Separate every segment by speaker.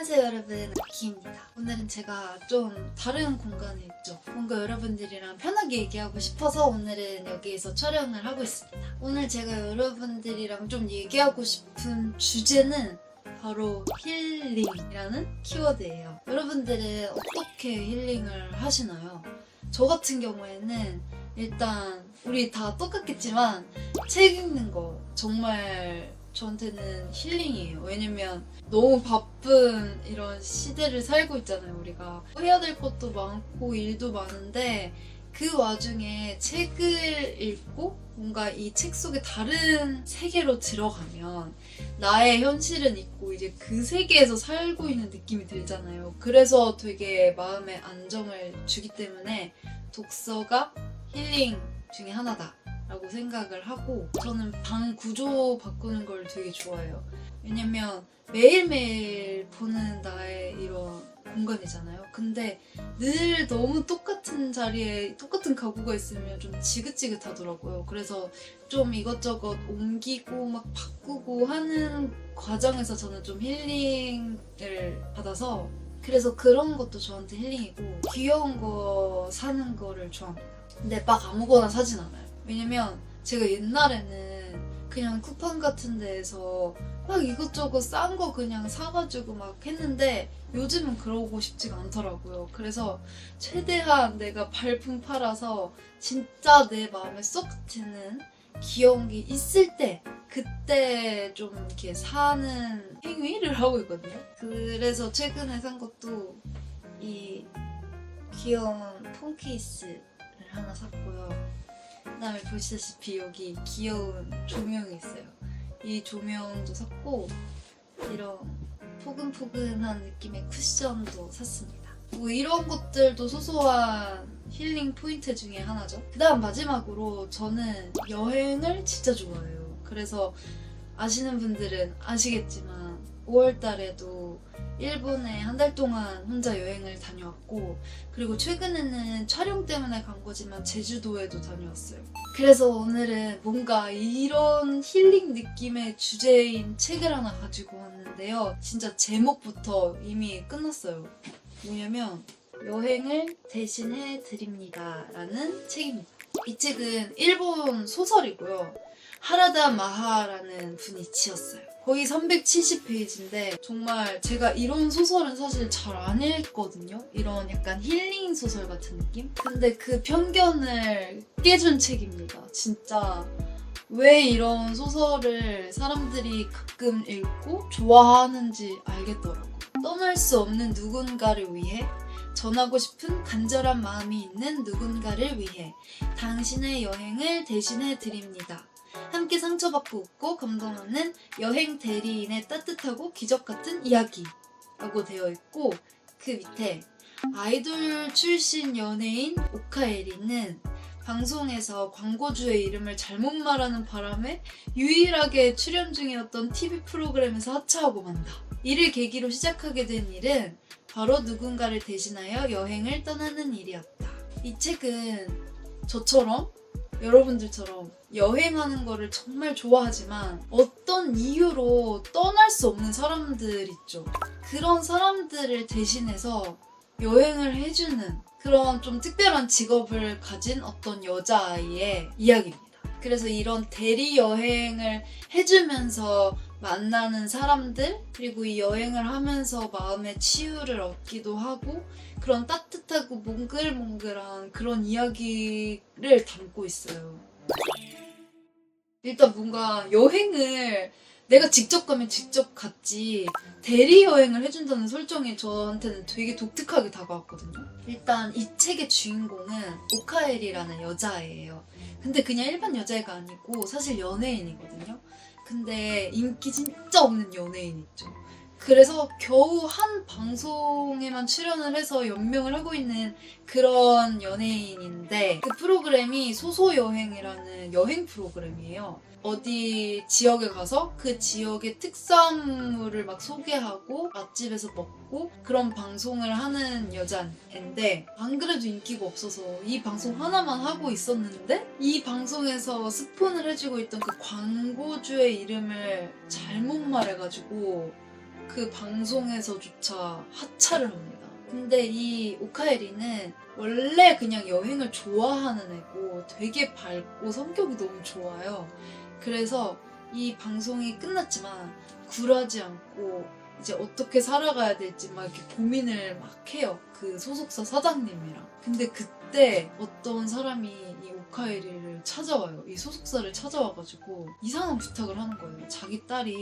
Speaker 1: 안녕하세요 여러분. 키입니다. 오늘은 제가 좀 다른 공간에 있죠. 뭔가 여러분들이랑 편하게 얘기하고 싶어서 오늘은 여기에서 촬영을 하고 있습니다. 오늘 제가 여러분들이랑 좀 얘기하고 싶은 주제는 바로 힐링이라는 키워드예요. 여러분들은 어떻게 힐링을 하시나요? 저 같은 경우에는 일단 우리 다 똑같겠지만 책 읽는 거 정말 저한테는 힐링이에요. 왜냐면 너무 바쁜 이런 시대를 살고 있잖아요, 우리가. 해야 될 것도 많고 일도 많은데 그 와중에 책을 읽고 뭔가 이 책 속에 다른 세계로 들어가면 나의 현실은 있고 이제 그 세계에서 살고 있는 느낌이 들잖아요. 그래서 되게 마음에 안정을 주기 때문에 독서가 힐링 중에 하나다. 라고 생각을 하고 저는 방 구조 바꾸는 걸 되게 좋아해요. 왜냐면 매일매일 보는 나의 이런 공간이잖아요. 근데 늘 너무 똑같은 자리에 똑같은 가구가 있으면 좀 지긋지긋하더라고요. 그래서 좀 이것저것 옮기고 막 바꾸고 하는 과정에서 저는 좀 힐링을 받아서 그래서 그런 것도 저한테 힐링이고 귀여운 거 사는 거를 좋아합니다. 근데 막 아무거나 사진 않아요. 왜냐면 제가 옛날에는 그냥 쿠팡 같은 데에서 막 이것저것 싼 거 그냥 사가지고 막 했는데 요즘은 그러고 싶지가 않더라고요. 그래서 최대한 내가 발품 팔아서 진짜 내 마음에 쏙 드는 귀여운 게 있을 때 그때 좀 이렇게 사는 행위를 하고 있거든요. 그래서 최근에 산 것도 이 귀여운 폰 케이스를 하나 샀고요. 그 다음에 보시다시피 여기 귀여운 조명이 있어요. 이 조명도 샀고 이런 포근포근한 느낌의 쿠션도 샀습니다. 뭐 이런 것들도 소소한 힐링 포인트 중에 하나죠. 그 다음 마지막으로 저는 여행을 진짜 좋아해요. 그래서 아시는 분들은 아시겠지만 5월 달에도 일본에 한 달 동안 혼자 여행을 다녀왔고 그리고 최근에는 촬영 때문에 간 거지만 제주도에도 다녀왔어요. 그래서 오늘은 뭔가 이런 힐링 느낌의 주제인 책을 하나 가지고 왔는데요. 진짜 제목부터 이미 끝났어요. 뭐냐면 여행을 대신해 드립니다. 라는 책입니다. 이 책은 일본 소설이고요. 하라다 마하라는 분이 지었어요. 거의 370페이지인데 정말 제가 이런 소설은 사실 잘 안 읽거든요. 이런 약간 힐링 소설 같은 느낌? 근데 그 편견을 깨준 책입니다. 진짜 왜 이런 소설을 사람들이 가끔 읽고 좋아하는지 알겠더라고. 떠날 수 없는 누군가를 위해 전하고 싶은 간절한 마음이 있는 누군가를 위해 당신의 여행을 대신해 드립니다. 함께 상처받고 웃고 감동하는 여행 대리인의 따뜻하고 기적 같은 이야기라고 되어 있고 그 밑에 아이돌 출신 연예인 오카에리는 방송에서 광고주의 이름을 잘못 말하는 바람에 유일하게 출연 중이었던 TV 프로그램에서 하차하고 만다. 이를 계기로 시작하게 된 일은 바로 누군가를 대신하여 여행을 떠나는 일이었다. 이 책은 저처럼 여러분들처럼 여행하는 거를 정말 좋아하지만 어떤 이유로 떠날 수 없는 사람들 있죠. 그런 사람들을 대신해서 여행을 해주는 그런 좀 특별한 직업을 가진 어떤 여자아이의 이야기입니다. 그래서 이런 대리 여행을 해주면서 만나는 사람들 그리고 이 여행을 하면서 마음의 치유를 얻기도 하고 그런 따뜻 하고 몽글몽글한 그런 이야기를 담고 있어요. 일단 뭔가 여행을 내가 직접 가면 직접 갔지 대리 여행을 해준다는 설정이 저한테는 되게 독특하게 다가왔거든요. 일단 이 책의 주인공은 오카엘이라는 여자애예요. 근데 그냥 일반 여자애가 아니고 사실 연예인이거든요. 근데 인기 진짜 없는 연예인 있죠. 그래서 겨우 한 방송에만 출연을 해서 연명을 하고 있는 그런 연예인인데 그 프로그램이 소소여행이라는 여행 프로그램이에요. 어디 지역에 가서 그 지역의 특산물을 막 소개하고 맛집에서 먹고 그런 방송을 하는 여자인데 안 그래도 인기가 없어서 이 방송 하나만 하고 있었는데 이 방송에서 스폰을 해주고 있던 그 광고주의 이름을 잘못 말해가지고 그 방송에서조차 하차를 합니다. 근데 이 오카에리는 원래 그냥 여행을 좋아하는 애고 되게 밝고 성격이 너무 좋아요. 그래서 이 방송이 끝났지만 굴하지 않고 이제 어떻게 살아가야 될지 막 이렇게 고민을 막 해요. 그 소속사 사장님이랑. 근데 그때 어떤 사람이 이 오카에리를 찾아와요. 이 소속사를 찾아와가지고 이상한 부탁을 하는 거예요. 자기 딸이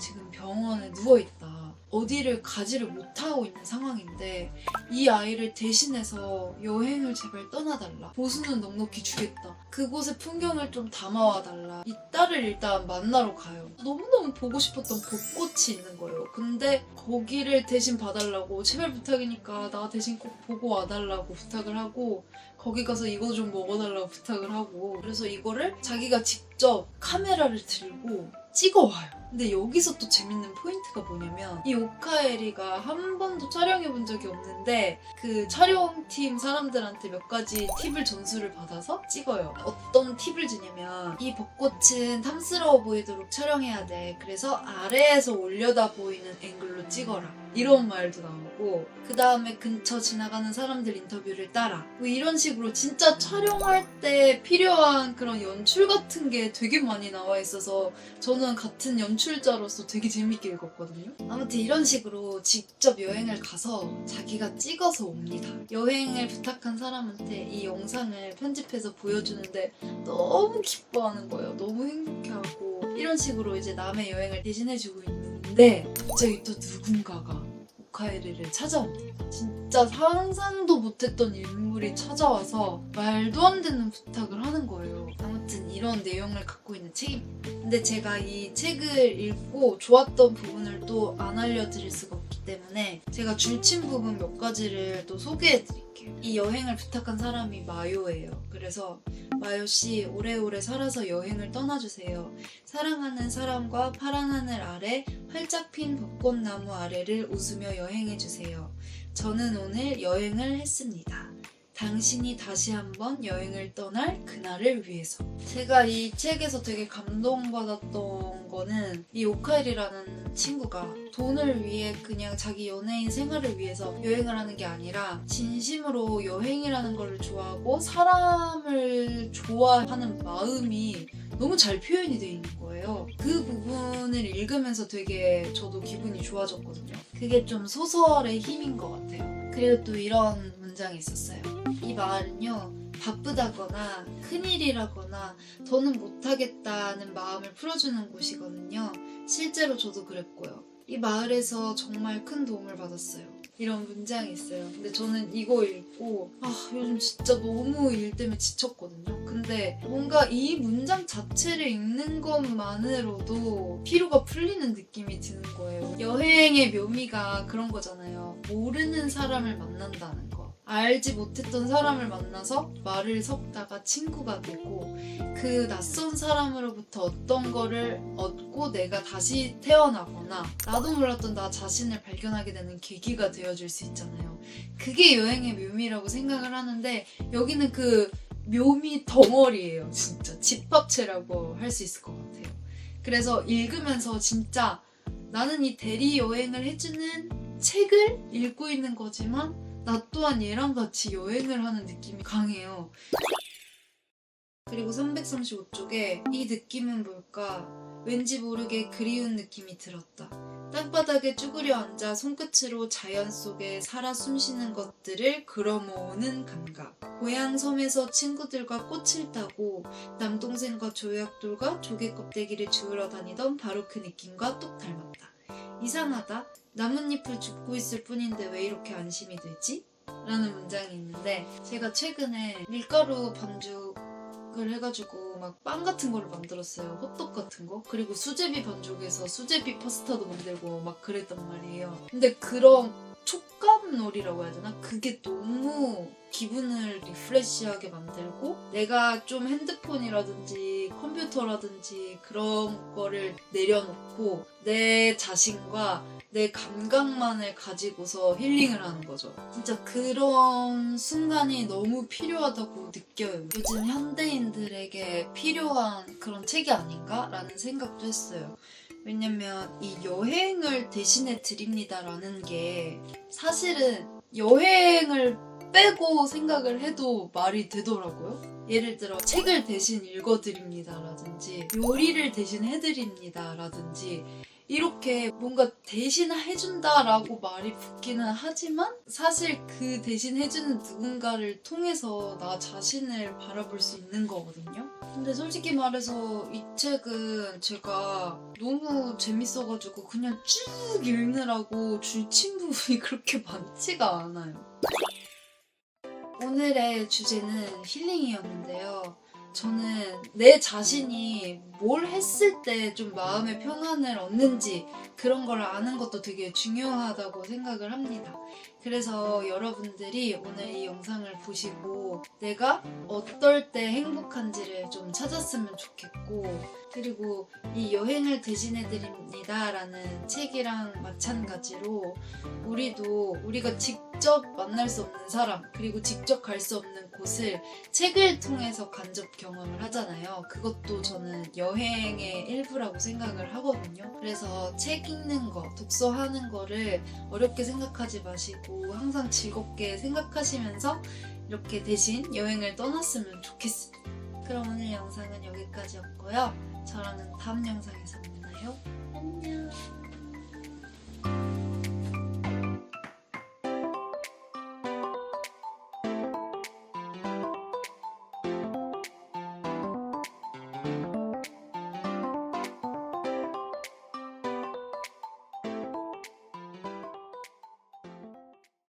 Speaker 1: 지금 병원에 누워있다. 어디를 가지를 못하고 있는 상황인데 이 아이를 대신해서 여행을 제발 떠나달라. 보수는 넉넉히 주겠다. 그곳의 풍경을 좀 담아와달라. 이 딸을 일단 만나러 가요. 너무너무 보고 싶었던 벚꽃이 있는 거예요. 근데 거기를 대신 봐달라고 제발 부탁이니까 나 대신 꼭 보고 와달라고 부탁을 하고 거기 가서 이거 좀 먹어달라고 부탁을 하고 그래서 이거를 자기가 직접 카메라를 들고 찍어와요. 근데 여기서 또 재밌는 포인트가 뭐냐면 이 오카에리가 한 번도 촬영해 본 적이 없는데 그 촬영팀 사람들한테 몇 가지 팁을 전수를 받아서 찍어요. 어떤 팁을 주냐면 이 벚꽃은 탐스러워 보이도록 촬영해야 돼. 그래서 아래에서 올려다 보이는 앵글로 찍어라. 이런 말도 나오고 그 다음에 근처 지나가는 사람들 인터뷰를 따라 뭐 이런 식으로 진짜 촬영할 때 필요한 그런 연출 같은 게 되게 많이 나와 있어서 저는 같은 연출자로서 되게 재밌게 읽었거든요. 아무튼 이런 식으로 직접 여행을 가서 자기가 찍어서 옵니다. 여행을 부탁한 사람한테 이 영상을 편집해서 보여주는데 너무 기뻐하는 거예요. 너무 행복해하고 이런 식으로 이제 남의 여행을 대신해주고 있는 데 갑자기 또 누군가가 오카에리를 찾아옵니다. 진짜 상상도 못했던 인물이 찾아와서 말도 안 되는 부탁을 하는 거예요. 아무튼 이런 내용을 갖고 있는 책입니다. 근데 제가 이 책을 읽고 좋았던 부분을 또 안 알려드릴 수가 없기 때문에 제가 줄친 부분 몇 가지를 또 소개해 드릴게요. 이 여행을 부탁한 사람이 마요예요. 그래서 마요 씨 오래오래 살아서 여행을 떠나주세요. 사랑하는 사람과 파란 하늘 아래 활짝 핀 벚꽃나무 아래를 웃으며 여행해주세요. 저는 오늘 여행을 했습니다. 당신이 다시 한번 여행을 떠날 그 날을 위해서. 제가 이 책에서 되게 감동받았던 거는 이 오카일이라는 친구가 돈을 위해 그냥 자기 연예인 생활을 위해서 여행을 하는 게 아니라 진심으로 여행이라는 걸 좋아하고 사람을 좋아하는 마음이 너무 잘 표현이 돼 있는 거예요. 그 부분을 읽으면서 되게 저도 기분이 좋아졌거든요. 그게 좀 소설의 힘인 것 같아요. 그리고 또 이런 문장이 있었어요. 이 마을은요, 바쁘다거나 큰일이라거나 더는 못하겠다는 마음을 풀어주는 곳이거든요. 실제로 저도 그랬고요. 이 마을에서 정말 큰 도움을 받았어요. 이런 문장이 있어요. 근데 저는 이거 읽고 아 요즘 진짜 너무 일 때문에 지쳤거든요. 근데 뭔가 이 문장 자체를 읽는 것만으로도 피로가 풀리는 느낌이 드는 거예요. 여행의 묘미가 그런 거잖아요. 모르는 사람을 만난다는 거. 알지 못했던 사람을 만나서 말을 섞다가 친구가 되고 그 낯선 사람으로부터 어떤 거를 얻고 내가 다시 태어나거나 나도 몰랐던 나 자신을 발견하게 되는 계기가 되어줄 수 있잖아요. 그게 여행의 묘미라고 생각을 하는데 여기는 그 묘미 덩어리예요. 진짜 집합체라고 할 수 있을 것 같아요. 그래서 읽으면서 진짜 나는 이 대리 여행을 해주는 책을 읽고 있는 거지만 나 또한 얘랑 같이 여행을 하는 느낌이 강해요. 그리고 335쪽에 이 느낌은 뭘까? 왠지 모르게 그리운 느낌이 들었다. 땅바닥에 쭈그려 앉아 손끝으로 자연 속에 살아 숨쉬는 것들을 걸어모으는 감각. 고향 섬에서 친구들과 꽃을 따고 남동생과 조약돌과 조개 껍데기를 주우러 다니던 바로 그 느낌과 똑 닮았다. 이상하다. 나뭇잎을 줍고 있을 뿐인데 왜 이렇게 안심이 되지? 라는 문장이 있는데 제가 최근에 밀가루 반죽을 해가지고 막 빵 같은 거를 만들었어요. 호떡 같은 거. 그리고 수제비 반죽에서 수제비 파스타도 만들고 막 그랬단 말이에요. 근데 그런 촉감 놀이라고 해야 되나? 그게 너무 기분을 리프레시하게 만들고 내가 좀 핸드폰이라든지 컴퓨터라든지 그런 거를 내려놓고 내 자신과 내 감각만을 가지고서 힐링을 하는 거죠. 진짜 그런 순간이 너무 필요하다고 느껴요. 요즘 현대인들에게 필요한 그런 책이 아닌가라는 생각도 했어요. 왜냐면 이 여행을 대신해 드립니다라는 게 사실은 여행을 빼고 생각을 해도 말이 되더라고요. 예를 들어 책을 대신 읽어드립니다라든지 요리를 대신 해드립니다라든지 이렇게 뭔가 대신 해준다라고 말이 붙기는 하지만 사실 그 대신 해주는 누군가를 통해서 나 자신을 바라볼 수 있는 거거든요. 근데 솔직히 말해서 이 책은 제가 너무 재밌어가지고 그냥 쭉 읽느라고 줄친 부분이 그렇게 많지가 않아요. 오늘의 주제는 힐링이었는데요. 저는 내 자신이 뭘 했을 때 좀 마음의 평안을 얻는지 그런 걸 아는 것도 되게 중요하다고 생각을 합니다. 그래서 여러분들이 오늘 이 영상을 보시고 내가 어떨 때 행복한지를 좀 찾았으면 좋겠고 그리고 이 여행을 대신해 드립니다 라는 책이랑 마찬가지로 우리도 우리가 직접 만날 수 없는 사람 그리고 직접 갈 수 없는 곳을 책을 통해서 간접 경험을 하잖아요. 그것도 저는 여행의 일부라고 생각을 하거든요. 그래서 책 읽는 거, 독서하는 거를 어렵게 생각하지 마시고 항상 즐겁게 생각하시면서 이렇게 대신 여행을 떠났으면 좋겠습니다. 그럼 오늘 영상은 여기까지였고요. 저랑은 다음 영상에서 만나요. 안녕.